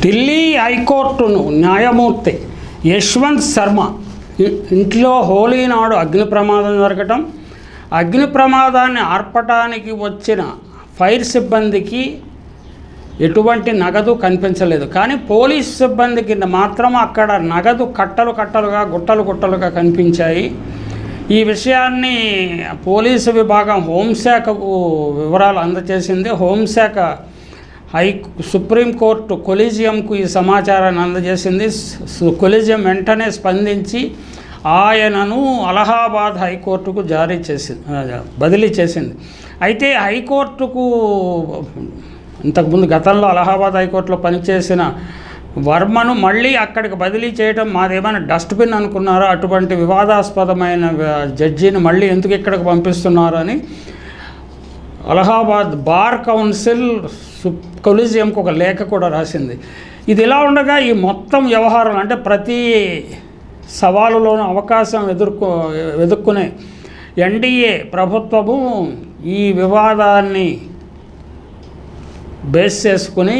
ఢిల్లీ హైకోర్టును న్యాయమూర్తి యశ్వంత్ శర్మ ఇంట్లో హోలీ నాడు అగ్ని ప్రమాదం జరగటం అగ్ని ప్రమాదాన్ని ఆర్పటానికి వచ్చిన ఫైర్ సిబ్బందికి ఎటువంటి నగదు కనిపించలేదు. కానీ పోలీస్ సిబ్బందికి మాత్రం అక్కడ నగదు కట్టలు కట్టలుగా గుట్టలు గుట్టలుగా కనిపించాయి. ఈ విషయాన్ని పోలీసు విభాగం హోంశాఖకు వివరాలు అందజేసింది హోంశాఖ హై సుప్రీంకోర్టు కొలీజియంకు ఈ సమాచారాన్ని అందజేసింది. కొలీజియం వెంటనే స్పందించి ఆయనను అలహాబాద్ హైకోర్టుకు జారీ చేసింది బదిలీ చేసింది. అయితే హైకోర్టుకు ఇంతకుముందు గతంలో అలహాబాద్ హైకోర్టులో పనిచేసిన వర్మను మళ్ళీ అక్కడికి బదిలీ చేయడం మాదేమైనా డస్ట్బిన్ అనుకున్నారో? అటువంటి వివాదాస్పదమైన జడ్జిని మళ్ళీ ఎందుకు ఇక్కడికి పంపిస్తున్నారని అని అలహాబాద్ బార్ కౌన్సిల్ సు- ఒక లేఖ కూడా రాసింది. ఇది ఇలా ఉండగా ఈ మొత్తం వ్యవహారం అంటే ప్రతి సవాలులోనూ అవకాశం ఎదుర్కో ఎదుర్కొనే ఎన్డీఏ ప్రభుత్వము ఈ వివాదాన్ని బేస్ చేసుకుని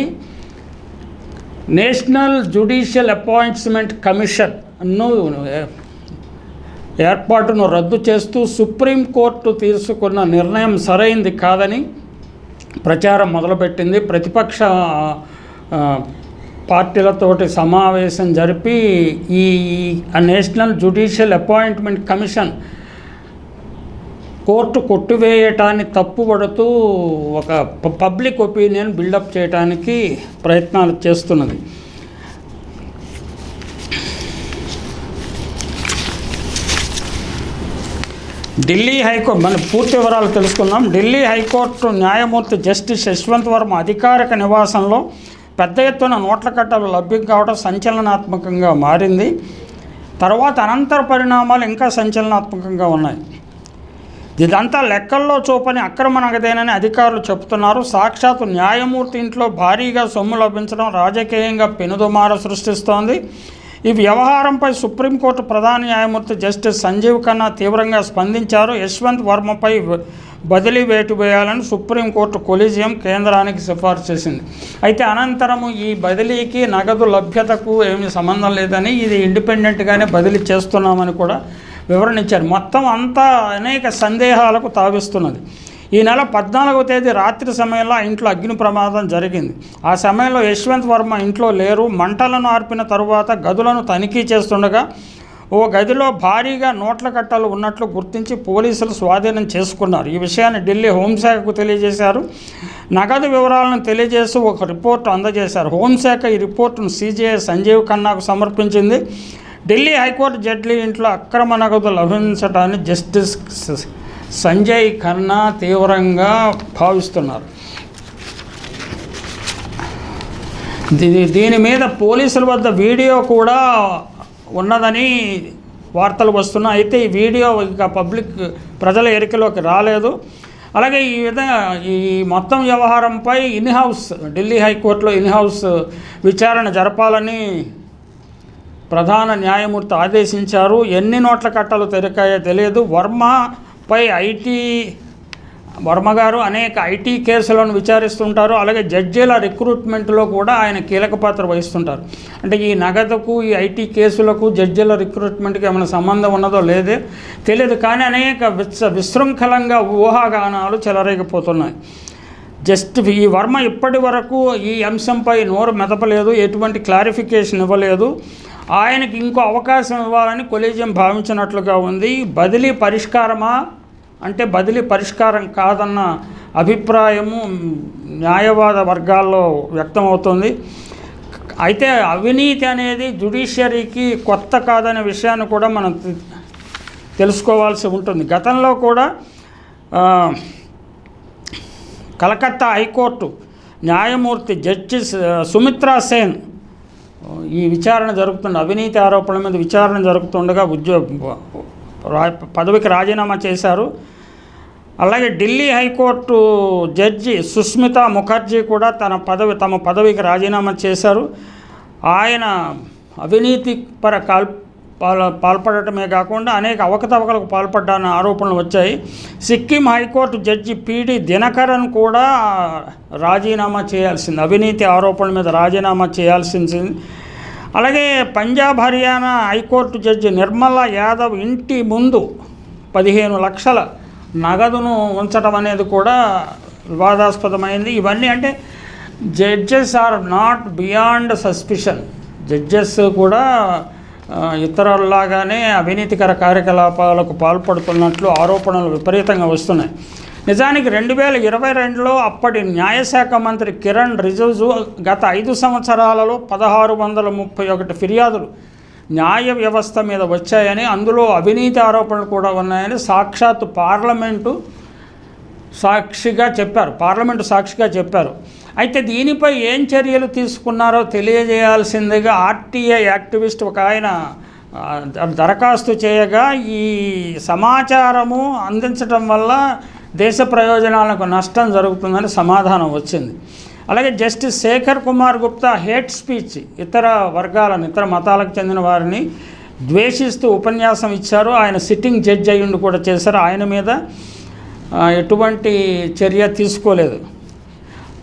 నేషనల్ జ్యుడిషియల్ అపాయింట్మెంట్ కమిషన్ను ఏర్పాటును రద్దు చేస్తూ సుప్రీంకోర్టు తీసుకున్న నిర్ణయం సరైంది కాదని ప్రచారం మొదలుపెట్టింది. ప్రతిపక్ష పార్టీలతోటి సమావేశం జరిపి ఈ national judicial appointment commission court కొట్టివేయటాన్ని తప్పుపడుతూ ఒక ప- పబ్లిక్ ఒపీనియన్ బిల్డప్ చేయడానికి ప్రయత్నాలు చేస్తున్నది. ఢిల్లీ హైకోర్టు మన పూర్తి వివరాలు తెలుసుకుందాం. ఢిల్లీ హైకోర్టు న్యాయమూర్తి జస్టిస్ యశ్వంత్ వర్మ అధికారిక నివాసంలో పెద్ద ఎత్తున నోట్ల కట్టలు లభ్యం కావడం సంచలనాత్మకంగా మారింది. తర్వాత అనంతర పరిణామాలు ఇంకా సంచలనాత్మకంగా ఉన్నాయి. ఇదంతా లెక్కల్లో చూపని అక్రమ నగదేనని అధికారులు చెబుతున్నారు. సాక్షాత్తు న్యాయమూర్తి ఇంట్లో భారీగా సొమ్ము లభించడం రాజకీయంగా పెనుదుమార సృష్టిస్తోంది. ఈ వ్యవహారంపై సుప్రీంకోర్టు ప్రధాన న్యాయమూర్తి జస్టిస్ సంజీవ్ ఖన్నా తీవ్రంగా స్పందించారు. యశ్వంత్ వర్మపై బదిలీ వేటు వేయాలని సుప్రీంకోర్టు కొలీజియం కేంద్రానికి సిఫార్సు చేసింది. అయితే అనంతరము ఈ బదిలీకి నగదు లభ్యతకు ఏమీ సంబంధం లేదని ఇది ఇండిపెండెంట్గానే బదిలీ చేస్తున్నామని కూడా వివరణ ఇచ్చారు మొత్తం అంతా అనేక సందేహాలకు తావిస్తున్నది. ఈ నెల పద్నాలుగవ తేదీ రాత్రి సమయంలో ఆ ఇంట్లో అగ్ని ప్రమాదం జరిగింది. ఆ సమయంలో యశ్వంత్ వర్మ ఇంట్లో లేరు. మంటలను ఆర్పిన తరువాత గదులను తనిఖీ చేస్తుండగా ఓ గదిలో భారీగా నోట్ల కట్టలు ఉన్నట్లు గుర్తించి పోలీసులు స్వాధీనం చేసుకున్నారు. ఈ విషయాన్ని ఢిల్లీ హోంశాఖకు తెలియజేశారు. నగదు వివరాలను తెలియజేస్తూ ఒక రిపోర్ట్ అందజేశారు. హోంశాఖ ఈ రిపోర్టును సీజీఐ సంజీవ్ ఖన్నాకు సమర్పించింది. ఢిల్లీ హైకోర్టు జడ్లీ ఇంట్లో అక్రమ నగదు లభించడాన్ని జస్టిస్ సంజయ్ ఖన్నా తీవ్రంగా భావిస్తున్నారు. దీ- దీని మీద పోలీసుల వద్ద వీడియో కూడా ఉన్నదని వార్తలు వస్తున్నాయి. అయితే ఈ వీడియో ఇక పబ్లిక్ ప్రజల ఎరికలోకి రాలేదు. అలాగే ఈ విధంగా ఈ మొత్తం వ్యవహారంపై ఇన్ హౌస్ ఢిల్లీ హైకోర్టులో ఇన్ హౌస్ విచారణ జరపాలని ప్రధాన న్యాయమూర్తి ఆదేశించారు. ఎన్ని నోట్ల కట్టలు తెరికాయో తెలియదు. వర్మ పై ఐటీ వర్మ గారు అనేక ఐటీ కేసులను విచారిస్తుంటారు. అలాగే జడ్జీల రిక్రూట్మెంట్లో కూడా ఆయన కీలక పాత్ర వహిస్తుంటారు. అంటే ఈ నగదుకు ఈ ఐటీ కేసులకు జడ్జీల రిక్రూట్మెంట్కి ఏమైనా సంబంధం ఉన్నదో లేదే తెలియదు. కానీ అనేక విశ విశృంఖలంగా ఊహాగానాలు చెలరేగిపోతున్నాయి. జస్ట్ ఈ వర్మ ఇప్పటి వరకు ఈ అంశంపై నోరు మెదపలేదు ఎటువంటి క్లారిఫికేషన్ ఇవ్వలేదు. ఆయనకి ఇంకో అవకాశం ఇవ్వాలని కొలీజియం భావించినట్లుగా ఉంది. బదిలీ పరిష్కారమా? అంటే బదిలీ పరిష్కారం కాదన్న అభిప్రాయము న్యాయవాద వర్గాల్లో వ్యక్తమవుతుంది. అయితే అవినీతి అనేది జుడిషియరీకి కొత్త కాదనే విషయాన్ని కూడా మనం తెలుసుకోవాల్సి ఉంటుంది. గతంలో కూడా కలకత్తా హైకోర్టు న్యాయమూర్తి జస్టిస్ సుమిత్రా సేన్ ఈ విచారణ జరుగుతున్న అవినీతి ఆరోపణల మీద విచారణ జరుగుతుండగా ఉద్యోగ రా- పదవికి రాజీనామా చేశారు. అలాగే Delhi high court judge Susmita Mukherjee కూడా తన పదవి తమ పదవికి రాజీనామా చేశారు. ఆయన అవినీతి పర కల్ పాల్ పాల్పడటమే కాకుండా అనేక అవకతవకలకు పాల్పడ్డాన ఆరోపణలు వచ్చాయి. Sikkim high court judge PD Dinakaran కూడా రాజీనామా చేయాల్సింది. అవినీతి ఆరోపణల మీద రాజీనామా చేయాల్సింది. అలాగే Punjab Haryana high court judge Nirmala Yadav ఇంటి ముందు పదిహేను లక్షల నగదును ఉంచడం అనేది కూడా వివాదాస్పదమైంది. ఇవన్నీ అంటే judges are not beyond suspicion. Judges కూడా ఇతరుల్లాగానే అవినీతికర కార్యకలాపాలకు పాల్పడుతున్నట్లు ఆరోపణలు విపరీతంగా వస్తున్నాయి. నిజానికి రెండు వేల ఇరవై రెండులో అప్పటి న్యాయశాఖ మంత్రి కిరణ్ రిజిజు గత ఐదు సంవత్సరాలలో పదహారు వందల ముప్పై ఒకటి ఫిర్యాదులు న్యాయ వ్యవస్థ మీద వచ్చాయని అందులో అవినీతి ఆరోపణలు కూడా ఉన్నాయని సాక్షాత్ పార్లమెంటు సాక్షిగా చెప్పారు. పార్లమెంటు సాక్షిగా చెప్పారు. అయితే దీనిపై ఏం చర్యలు తీసుకున్నారో తెలియజేయాల్సిందిగా ఆర్టీఐ యాక్టివిస్ట్ ఒక ఆయన దరఖాస్తు చేయగా ఈ సమాచారము అందించడం వల్ల దేశ ప్రయోజనాలకు నష్టం జరుగుతుందని సమాధానం వచ్చింది. అలాగే justice Shekhar Kumar Gupta hate speech ఇతర వర్గాలను ఇతర మతాలకు చెందిన వారిని ద్వేషిస్తూ ఉపన్యాసం ఇచ్చారు. ఆయన సిట్టింగ్ జడ్జి అయ్యుండి కూడా చేశారు. ఆయన మీద ఎటువంటి చర్య తీసుకోలేదు.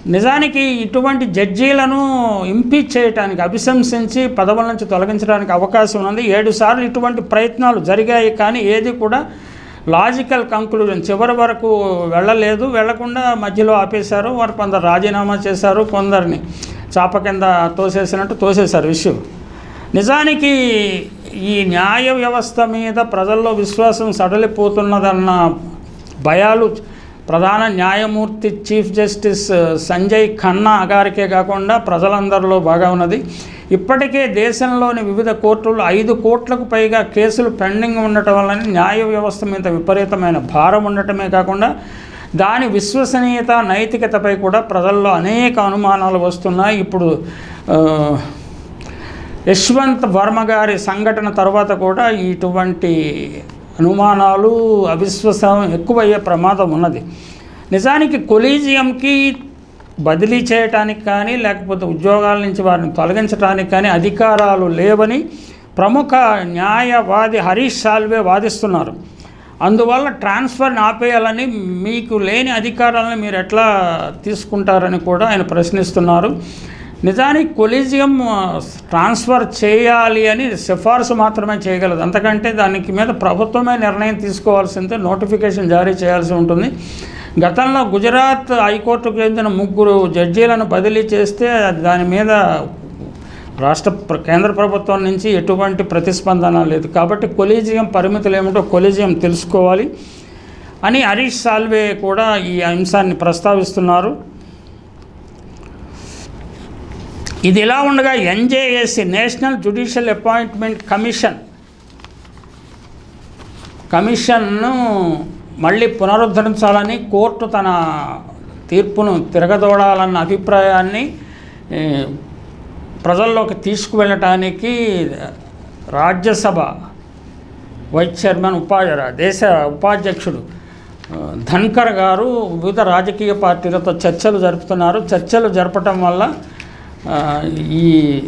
నిజానికి ఇటువంటి జడ్జీలను ఇంపీచ్ చేయడానికి అభిశంసించి పదవుల నుంచి తొలగించడానికి అవకాశం ఉంది ఏడు సార్లు ఇటువంటి ప్రయత్నాలు జరిగాయి కానీ ఏది కూడా లాజికల్ కంక్లూజన్ చివరి వరకు వెళ్ళలేదు. వెళ్ళకుండా మధ్యలో ఆపేశారు. వారు కొందరు రాజీనామా చేశారు కొందరిని చాప కింద తోసేసినట్టు తోసేశారు విషయం. నిజానికి ఈ న్యాయ వ్యవస్థ మీద ప్రజల్లో విశ్వాసం సడలిపోతున్నదన్న భయాలు ప్రధాన న్యాయమూర్తి చీఫ్ జస్టిస్ సంజయ్ ఖన్నా గారికే కాకుండా ప్రజలందరిలో బాగా ఉన్నది. ఇప్పటికే దేశంలోని వివిధ కోర్టులు ఐదు కోట్లకు పైగా కేసులు పెండింగ్ ఉండటం వలన న్యాయ వ్యవస్థ మీద విపరీతమైన భారం ఉండటమే కాకుండా దాని విశ్వసనీయత నైతికతపై కూడా ప్రజల్లో అనేక అనుమానాలు వస్తున్నాయి. ఇప్పుడు యశ్వంత్ వర్మ గారి సంఘటన తర్వాత కూడా ఇటువంటి అనుమానాలు అవిశ్వాసం ఎక్కువయ్యే ప్రమాదం ఉన్నది. నిజానికి కొలీజియంకి బదిలీ చేయటానికి కానీ లేకపోతే ఉద్యోగాల నుంచి వారిని తొలగించడానికి కానీ అధికారాలు లేవని ప్రముఖ న్యాయవాది హరీష్ సాల్వే వాదిస్తున్నారు. అందువల్ల ట్రాన్స్ఫర్ని ఆపేయాలని మీకు లేని అధికారాలను మీరు ఎట్లా తీసుకుంటారని కూడా ఆయన ప్రశ్నిస్తున్నారు. నిజానికి కొలీజియం ట్రాన్స్ఫర్ చేయాలి అని సిఫార్సు మాత్రమే చేయగలదు. అంతకంటే దానికి మీద ప్రభుత్వమే నిర్ణయం తీసుకోవాల్సిందే నోటిఫికేషన్ జారీ చేయాల్సి ఉంటుంది. గతంలో గుజరాత్ హైకోర్టుకు చెందిన ముగ్గురు జడ్జీలను బదిలీ చేస్తే దాని మీద రాష్ట్ర ప్ర- కేంద్ర ప్రభుత్వం నుంచి ఎటువంటి ప్రతిస్పందన లేదు. కాబట్టి కొలీజియం పరిమితులు ఏమిటో కొలీజియం తెలుసుకోవాలి అని హరీష్ సాల్వే కూడా ఈ అంశాన్ని ప్రస్తావిస్తున్నారు. ఇది ఇలా ఉండగా NJAC national judicial appointment commission కమిషన్ను మళ్ళీ పునరుద్ధరించాలని కోర్టు తన తీర్పును తిరగదోడాలన్న అభిప్రాయాన్ని ప్రజల్లోకి తీసుకువెళ్ళటానికి రాజ్యసభ వైస్ చైర్మన్ ఉపాధ్య దేశ ఉపాధ్యక్షుడు ధన్కర్ గారు వివిధ రాజకీయ పార్టీలతో చర్చలు జరుపుతున్నారు. చర్చలు జరపటం వల్ల ఈ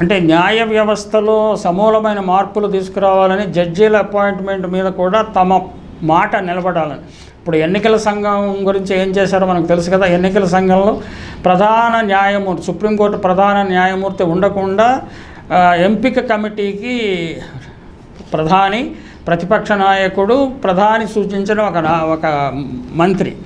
అంటే న్యాయ వ్యవస్థలో సమూలమైన మార్పులు తీసుకురావాలని జడ్జీల అపాయింట్మెంట్ మీద కూడా తమ మాట నిలబడాలని. ఇప్పుడు ఎన్నికల సంఘం గురించి ఏం చేశారో మనకు తెలుసు కదా. ఎన్నికల సంఘంలో ప్రధాన న్యాయమూర్తి సుప్రీంకోర్టు ప్రధాన న్యాయమూర్తి ఉండకుండా ఎంపిక కమిటీకి ప్రధాని ప్రతిపక్ష నాయకుడు ప్రధాని సూచించిన ఒక నా- ఒక మంత్రి.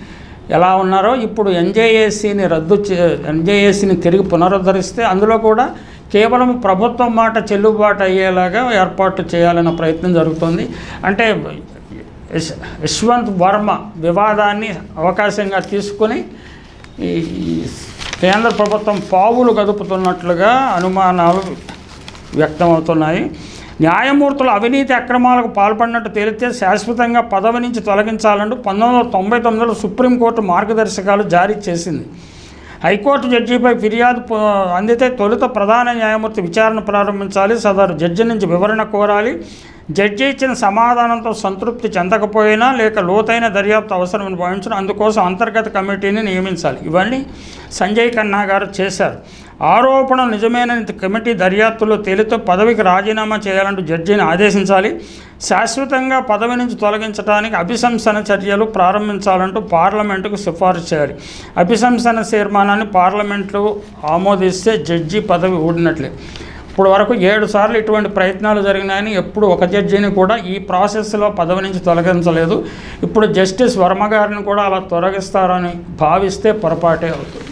ఎలా ఉన్నారో ఇప్పుడు ఎన్జేఏసీని రద్దు చే ఎన్జేఏసీని తిరిగి పునరుద్ధరిస్తే అందులో కూడా కేవలం ప్రభుత్వం మాట చెల్లుబాటు అయ్యేలాగా ఏర్పాటు చేయాలన్న ప్రయత్నం జరుగుతుంది. అంటే యశ్వంత్ వర్మ వివాదాన్ని అవకాశంగా తీసుకొని ఈ కేంద్ర ప్రభుత్వం పావులు గదుపుతున్నట్లుగా అనుమానాలు వ్యక్తమవుతున్నాయి. న్యాయమూర్తులు అవినీతి అక్రమాలకు పాల్పడినట్టు తేలితే శాశ్వతంగా పదవి నుంచి తొలగించాలంటూ పంతొమ్మిది వందల తొంభై తొమ్మిదిలో సుప్రీంకోర్టు మార్గదర్శకాలు జారీ చేసింది. హైకోర్టు జడ్జిపై ఫిర్యాదు అందితే తొలుత ప్రధాన న్యాయమూర్తి విచారణ ప్రారంభించాలి సదరు జడ్జి నుంచి వివరణ కోరాలి. జడ్జి ఇచ్చిన సమాధానంతో సంతృప్తి చెందకపోయినా లేక లోతైన దర్యాప్తు అవసరమని భావించిన అందుకోసం అంతర్గత కమిటీని నియమించాలి. ఇవన్నీ సంజయ్ ఖన్నా గారు చేశారు. ఆరోపణ నిజమేనని కమిటీ దర్యాప్తులో తేలితో పదవికి రాజీనామా చేయాలంటూ జడ్జిని ఆదేశించాలి. శాశ్వతంగా పదవి నుంచి తొలగించడానికి అభిశంసన చర్యలు ప్రారంభించాలంటూ పార్లమెంటుకు సిఫారసు చేయాలి. అభిశంసన తీర్మానాన్ని పార్లమెంట్లో ఆమోదిస్తే జడ్జి పదవి ఊడినట్లే. ఇప్పుడు వరకు ఏడు సార్లు ఇటువంటి ప్రయత్నాలు జరిగినాయని ఎప్పుడు ఒక జడ్జిని కూడా ఈ ప్రాసెస్లో పదవి నుంచి తొలగించలేదు. ఇప్పుడు జస్టిస్ వర్మ గారిని కూడా అలా తొలగిస్తారని భావిస్తే పొరపాటే అవుతుంది.